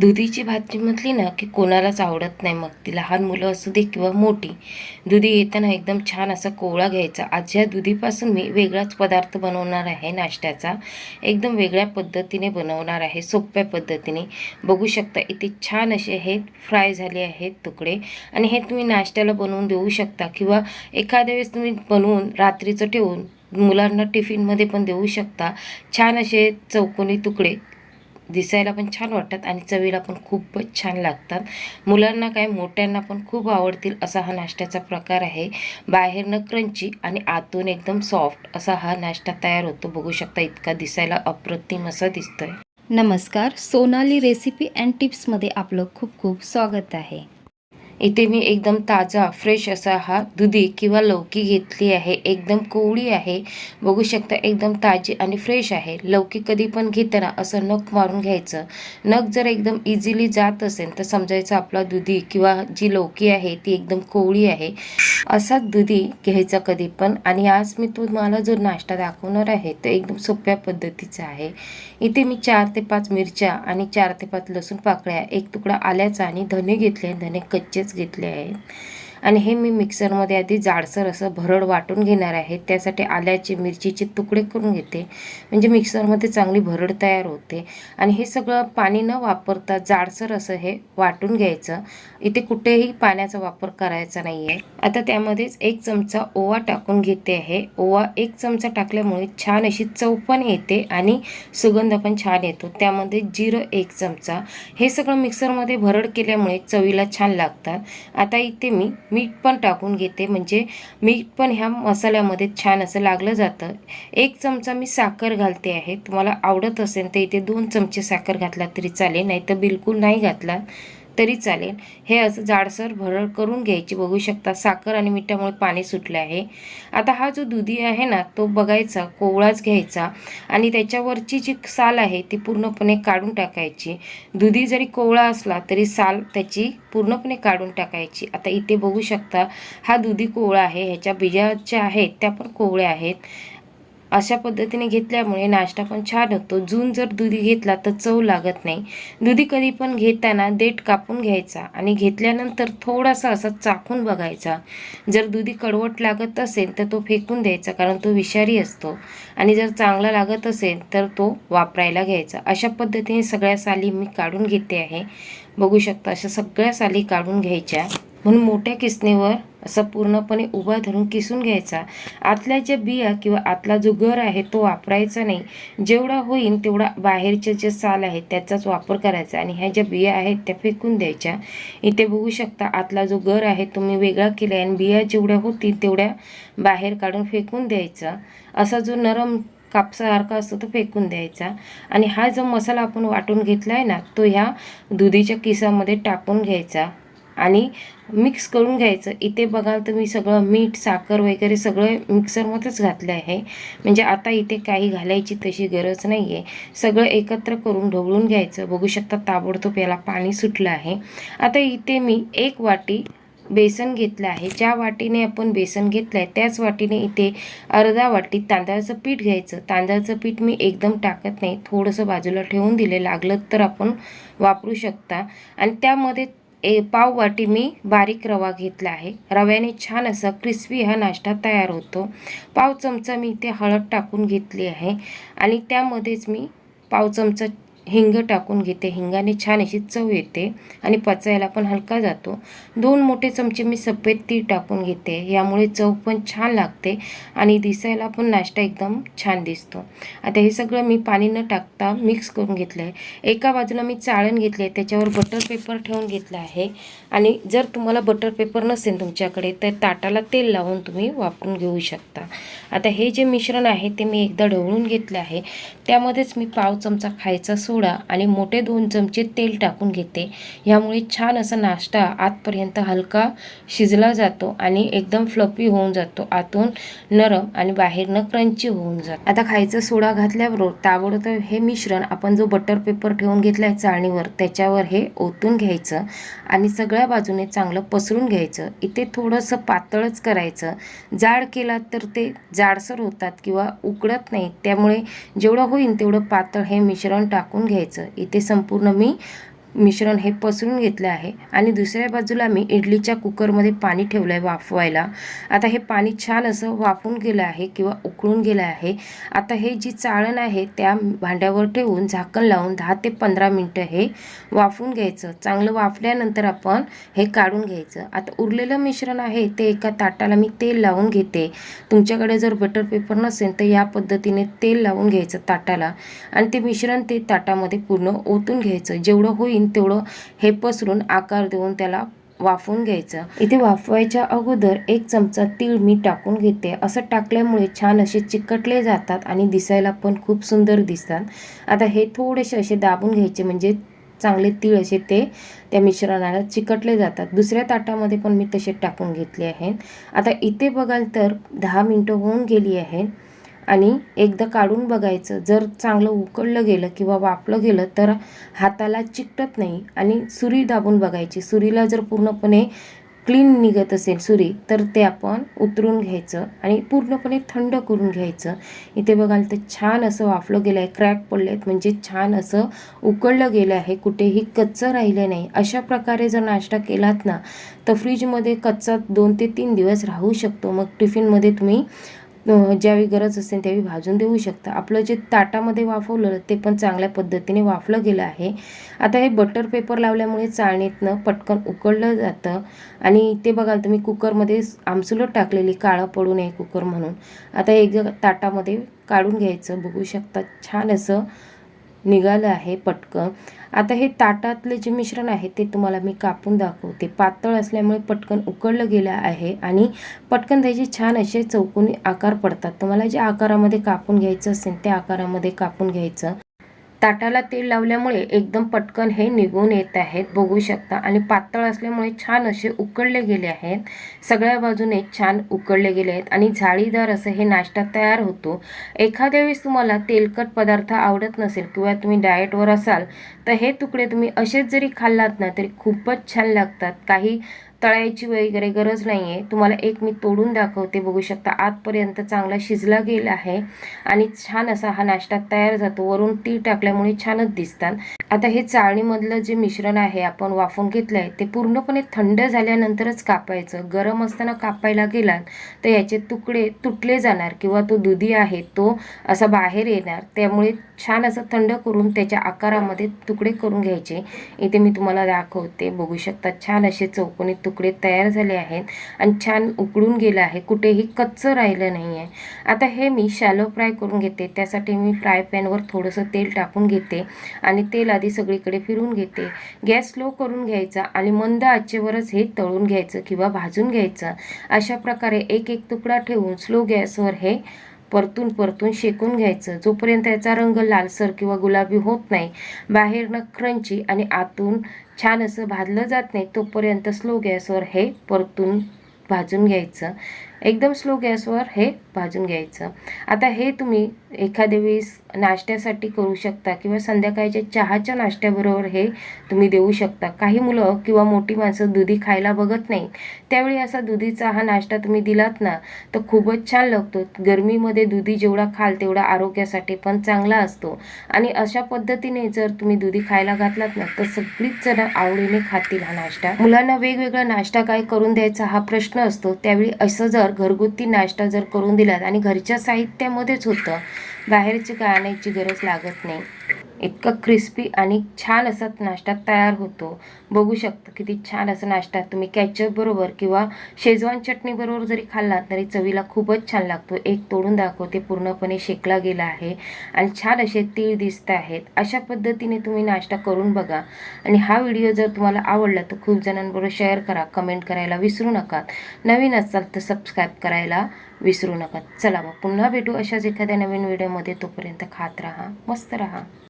दुधीची भाजी म्हटली ना की कोणालाच आवडत नाही मग. ती लहान मुलं असू दे किंवा मोठी दुधी येताना एकदम छान असा कोवळा घ्यायचा. आज या दुधीपासून मी वेगळाच पदार्थ बनवणार आहे नाश्त्याचा. एकदम वेगळ्या पद्धतीने बनवणार आहे सोप्या पद्धतीने. बघू शकता इथे छान असे हे फ्राय झाले आहेत तुकडे. आणि हे तुम्ही नाश्त्याला बनवून देऊ शकता किंवा एखाद्या वेळेस तुम्ही बनवून रात्रीचं ठेवून मुलांना टिफिनमध्ये पण देऊ शकता. छान असे चौकोनी तुकडे दिसायला पण छान वाटतात आणि चवीला पण खूपच छान लागतात. मुलांना काय मोठ्यांना पण खूप आवडतील असा हा नाश्त्याचा प्रकार आहे. बाहेरनं क्रंची आणि आतून एकदम सॉफ्ट असा हा नाश्ता तयार होतो. बघू शकता इतका दिसायला अप्रतिम असा दिसतोय. नमस्कार सोनाली रेसिपी अँड टिप्समध्ये आपलं खूप खूप स्वागत आहे. इथे मी एकदम ताजा फ्रेश असा हा दुधी किंवा लौकी घेतली आहे. एकदम कोवळी आहे. बघू शकता एकदम ताजी आणि फ्रेश आहे. लौकी कधी पण घेताना असं नख मारून घ्यायचं. नख जर एकदम इझिली जात असेल तर समजायचं आपला दुधी किंवा जी लौकी आहे ती एकदम कोवळी आहे. असाच दुधी घ्यायचा कधी पण. आणि आज मी तुम्हाला जो नाश्ता दाखवणार आहे तो एकदम सोप्या पद्धतीचा आहे. इथे मी चार ते पाच मिरच्या आणि चार ते पाच लसूण पाकळ्या एक तुकडा आल्याचा आणि धने घेतले धने कच्चेच घेतले आहेत. आणि हे मी मिक्सरमध्ये आधी जाडसर असं भरड वाटून घेणार आहे. त्यासाठी आल्याचे मिरचीचे तुकडे करून घेते. म्हणजे मिक्सरमध्ये चांगली भरड तयार होते. आणि हे सगळं पाणी न वापरता जाडसर असं हे वाटून घ्यायचं. इथे कुठेही पाण्याचा वापर करायचा नाही आहे आता त्यामध्येच एक चमचा ओवा टाकून घेते आहे. ओवा एक चमचा टाकल्यामुळे छान अशी चव पण येते आणि सुगंध पण छान येतो. त्यामध्ये जिरं एक चमचा. हे सगळं मिक्सरमध्ये भरड केल्यामुळे चवीला छान लागतात. आता इथे मी मीठ पण टाकून घेते. म्हणजे मीठ पण ह्या मसाल्यामध्ये छान असं लागलं जातं. एक चमचा मी साखर घालते आहे. तुम्हाला आवडत असेल तर इथे दोन चमचे साखर घातला तरी चालेल. नाही तर बिलकुल नाही घातला. तरी चालेल. हे असं जाडसर भरड करून घ्यायची. बघू शकता साखर आणि मिठामुळे पाणी सुटले आहे. आता हा जो दुधी आहे ना तो बघायचा कोवळाच घ्यायचा आणि त्याच्यावरची जी साल आहे ती पूर्णपणे काढून टाकायची. दुधी जरी कोवळा असला तरी साल त्याची पूर्णपणे काढून टाकायची. आता इथे बघू शकता हा दुधी कोवळा आहे. ह्याच्या बिजा ज्या आहेत त्या पण कोवळ्या आहेत. अशा पद्धतीने घेतल्यामुळे नाश्ता पण छान होतो. जून जर दुधी घेतला तर चव लागत नाही. दुधी कधी पण घेताना देठ कापून घ्यायचा आणि घेतल्यानंतर थोडासा असा चाकून बघायचा. जर दुधी कडवट लागत असेल तर तो फेकून द्यायचा कारण तो विषारी असतो. आणि जर चांगला लागत असेल तर तो वापरायला घ्यायचा. अशा पद्धतीने सगळ्या साली मी काढून घेते आहे. बघू शकता अशा सगळ्या साली काढून घ्यायच्या. म्हणून मोठ्या किसणीवर असं पूर्णपणे उभा धरून किसून घ्यायचा. आतल्या ज्या बिया किंवा आतला जो गर आहे तो वापरायचा नाही. जेवढा होईल तेवढा बाहेरचे जे साल आहे त्याचाच वापर करायचा आणि ह्या ज्या बिया आहेत त्या फेकून द्यायच्या. इथे बघू शकता आतला जो गर आहे तो मी वेगळा केला आहे आणि बिया जेवढ्या होतील तेवढ्या बाहेर काढून फेकून द्यायचा. असा जो नरम कापसासारखा असतो तो फेकून द्यायचा. आणि हा जो मसाला आपण वाटून घेतला आहे ना तो ह्या दुधीच्या किसामध्ये टाकून घ्यायचा. आणि मिक्स करून घ्यायचं. इथे बघाल तर मी सगळं मीठ साखर वगैरे सगळं मिक्सरमध्येच घातलं आहे. म्हणजे आता इथे काही घालायची तशी गरज नाही आहे सगळं एकत्र करून ढवळून घ्यायचं. बघू शकता ताबडतोब याला पाणी सुटलं आहे. आता इथे मी एक वाटी बेसन घेतलं आहे. ज्या वाटीने आपण बेसन घेतलं आहे त्याच वाटीने इथे अर्धा वाटी तांदळाचं पीठ घ्यायचं. तांदळाचं पीठ मी एकदम टाकत नाही. थोडंसं बाजूला ठेवून दिले. लागलं तर आपण वापरू शकता. आणि त्यामध्ये ए पाववाटी मी बारीक रवा घेतला आहे. रव्याने छान असा क्रिस्पी हा नाश्ता तयार होतो. पाव चमचा मी इथे हळद टाकून घेतली आहे. आणि त्यामध्येच मी पाव चमचा हिंग टाकून घेते. हिंगाने छान अशी चव येते आणि पचायला पण हलका जातो. दोन मोठे चमचे मी सफेद तीळ टाकून घेते. यामुळे चव पण छान लागते आणि दिसायला पण नाश्ता एकदम छान दिसतो. आता हे सगळं मी पाणी न टाकता मिक्स करून घेतलं आहे एका बाजूला मी चाळण घेतले आहे त्याच्यावर बटर पेपर ठेवून घेतलं आहे. आणि जर तुम्हाला बटर पेपर नसेल तुमच्याकडे तर ताटाला तेल लावून तुम्ही वापरून घेऊ शकता. आता हे जे मिश्रण आहे ते मी एकदा ढवळून घेतलं आहे. त्यामध्येच मी पाव चमचा खायचा सो सोडा आणि मोठे दोन चमचे तेल टाकून घेते. ह्यामुळे छान असा नाश्ता आतपर्यंत हलका शिजला जातो आणि एकदम फ्लपी होऊन जातो. आतून नरम आणि बाहेरनं क्रंची होऊन जातो. आता खायचा सोडा घातल्याबरोबर ताबडतोब हे मिश्रण आपण जो बटर पेपर ठेवून घेतला आहे चाळणीवर त्याच्यावर हे ओतून घ्यायचं आणि सगळ्या बाजूने चांगलं पसरून घ्यायचं. इथे थोडंसं पातळच करायचं. जाड केला तर ते जाडसर होतात किंवा उकडत नाही त्यामुळे जेवढं होईल तेवढं पातळ हे मिश्रण टाकून घ्यायचं. इथे संपूर्ण मी मिश्रण हे पसरून घेतलं आहे. आणि दुसऱ्या बाजूला मी इडलीच्या कुकरमध्ये पाणी ठेवलं आहे वाफवायला. आता हे पाणी छान असं वाफून गेलं आहे किंवा उकळून गेलं आहे. आता हे जी चाळण आहे त्या भांड्यावर ठेवून झाकण लावून दहा ते पंधरा मिनटं हे वाफून घ्यायचं. चांगलं वाफल्यानंतर आपण हे काढून घ्यायचं. आता उरलेलं मिश्रण आहे ते एका ताटाला मी तेल लावून घेते. तुमच्याकडे जर बटर पेपर नसेल तर या पद्धतीने तेल लावून घ्यायचं ताटाला. आणि ते मिश्रण ते ताटामध्ये पूर्ण ओतून घ्यायचं. जेवढं होईल तेवढं हे पसरून आकार देऊन त्याला वाफवून घ्यायचं. इथे वाफवायच्या अगोदर एक चमचा तीळ मी टाकून घेते. असं टाकल्यामुळे छान असे चिकटले जातात आणि दिसायला पण खूप सुंदर दिसतात. आता हे थोडेसे असे दाबून घ्यायचे म्हणजे चांगले तीळ असे ते त्या मिश्रणाला चिकटले जातात. दुसऱ्या ताटामध्ये पण मी तसे टाकून घेतले आहेत. आता इथे बघाल तर दहा मिनटं होऊन गेली आहेत. आणि एकदा काढून बघायचं. जर चांगलं उकळलं गेलं किंवा वापलं गेलं तर हाताला चिकटत नाही आणि सुरी दाबून बघायची. सुरीला जर पूर्णपणे क्लीन निघत असेल सुरी तर ते आपण उतरून घ्यायचं आणि पूर्णपणे थंड करून घ्यायचं. इथे बघाल तर छान असं वाफलं गेलं आहे. क्रॅक पडले आहेत म्हणजे छान असं उकळलं गेलं आहे. कुठेही कच्चं राहिलं नाही. अशा प्रकारे जर नाश्ता केलात ना तर फ्रीजमध्ये कच्चा दोन ते तीन दिवस राहू शकतो. मग टिफिनमध्ये तुम्ही ज्यावेळी गरज असेल त्यावेळी भाजून देऊ शकता. आपलं जे ताटामध्ये वाफवलं ते पण चांगल्या पद्धतीने वाफलं गेलं आहे. आता हे बटर पेपर लावल्यामुळे चाळणीतनं पटकन उकळलं जातं. आणि ते बघाल तुम्ही कुकरमध्ये आमसुलट टाकलेली काळं पडू नये कुकर म्हणून. आता एक ताटामध्ये काढून घ्यायचं बघू शकता. छान असं निघालं आहे पटकन. आता हे ताटातले जे मिश्रण आहे ते तुम्हाला मी कापून दाखवते. पातळ असल्यामुळे पटकन उकळलं गेलं आहे आणि पटकन त्याचे छान असे चौकोनी आकार पडतात. तुम्हाला ज्या आकारामध्ये कापून घ्यायचं असेल त्या आकारामध्ये कापून घ्यायचं. ताटाला तेल लावल्यामुळे एकदम पटकन हे निघून येत आहेत. बघू शकता. आणि पातळ असल्यामुळे छान असे उकळले गेले आहेत. सगळ्या बाजूने छान उकळले गेले आहेत. आणि जाळीदार असं हे नाश्ता तयार होतो. एखाद्या वेळेस तुम्हाला तेलकट पदार्थ आवडत नसेल किंवा तुम्ही डाएटवर असाल तर हे तुकडे तुम्ही असेच जरी खाल्लात ना तरी खूपच छान लागतात. काही तळायची वगैरे गरज नाही आहे तुम्हाला एक मी तोडून दाखवते. बघू शकता आतपर्यंत चांगला शिजला गेला आहे आणि छान असा हा नाश्ता तयार जातो. वरून ती टाकल्यामुळे छानच दिसतात. आता हे चाळणीमधलं जे मिश्रण आहे आपण वाफून घेतलं आहे ते पूर्णपणे थंड झाल्यानंतरच कापायचं. गरम असताना कापायला गेलात तर याचे तुकडे तुटले जाणार किंवा तो दुधी आहे तो असा बाहेर येणार. त्यामुळे छान असं थंड करून त्याच्या आकारामध्ये तुकडे करून घ्यायचे. इथे मी तुम्हाला दाखवते. बघू शकता छान असे चौकोनी तुकडे तयार झाले आहेत आणि छान उकळून गेलं आहे. कुठेही कच्चं राहिलं नाही आहे आता हे मी शॅलो फ्राय करून घेते. त्यासाठी मी फ्राय पॅनवर थोडंसं तेल टाकून घेते आणि तेल आधी सगळीकडे फिरून घेते. गॅस स्लो करून घ्यायचा आणि मंद आचेवरच हे तळून घ्यायचं किंवा भाजून घ्यायचं. अशा प्रकारे एक एक तुकडा ठेवून स्लो गॅसवर हे परतून परतून शेकून घ्यायचं. जोपर्यंत याचा रंग लालसर किंवा गुलाबी होत नाही बाहेरनं क्रंची आणि आतून छान असं भाजलं जात नाही तोपर्यंत स्लो गॅसवर हे परतून भाजून घ्यायचं. एकदम स्लो गॅसवर हे भाजून घ्यायचं. आता हे तुम्ही एखाद्या वेळेस नाश्त्यासाठी करू शकता किंवा संध्याकाळच्या चहाच्या नाश्त्याबरोबर हे तुम्ही देऊ शकता. काही मुलं किंवा मोठी माणसं दुधी खायला बघत नाही त्यावेळी असा दुधीचा हा नाश्ता तुम्ही दिलात ना तर खूपच छान लागतो. गरमीमध्ये दुधी जेवढा खाल तेवढा आरोग्यासाठी पण चांगला असतो. आणि अशा पद्धतीने जर तुम्ही दुधी खायला घातलात ना तर सगळीच जण आवडीने खातील हा नाश्ता. मुलांना वेगवेगळा नाश्ता काय करून द्यायचा हा प्रश्न असतो. त्यावेळी असं जर घरगुती नाश्ता जर करून दिलात आणि घरच्या साहित्यामध्येच होतं बाहेरची का आणायची गरज लागत नाही. इतका क्रिस्पी आणि छान असा नाश्ता तयार होतो. बघू शकता किती छान असा नाश्ता. तुम्ही कॅचअपबरोबर किंवा शेजवान चटणीबरोबर जरी खाल्लात तरी चवीला खूपच छान लागतो. एक तोडून दाखवते पूर्णपणे शेकला गेला आहे आणि छान असे तीळ दिसत आहेत. अशा पद्धतीने तुम्ही नाश्ता करून बघा. आणि हा व्हिडिओ जर तुम्हाला आवडला तर खूप जणांबरोबर शेअर करा कमेंट करायला विसरू नका. नवीन असाल तर सबस्क्राईब करायला विसरू नका. चला मग पुन्हा भेटू अशाच एखाद्या नवीन व्हिडिओमध्ये तोपर्यंत खात राहा मस्त राहा.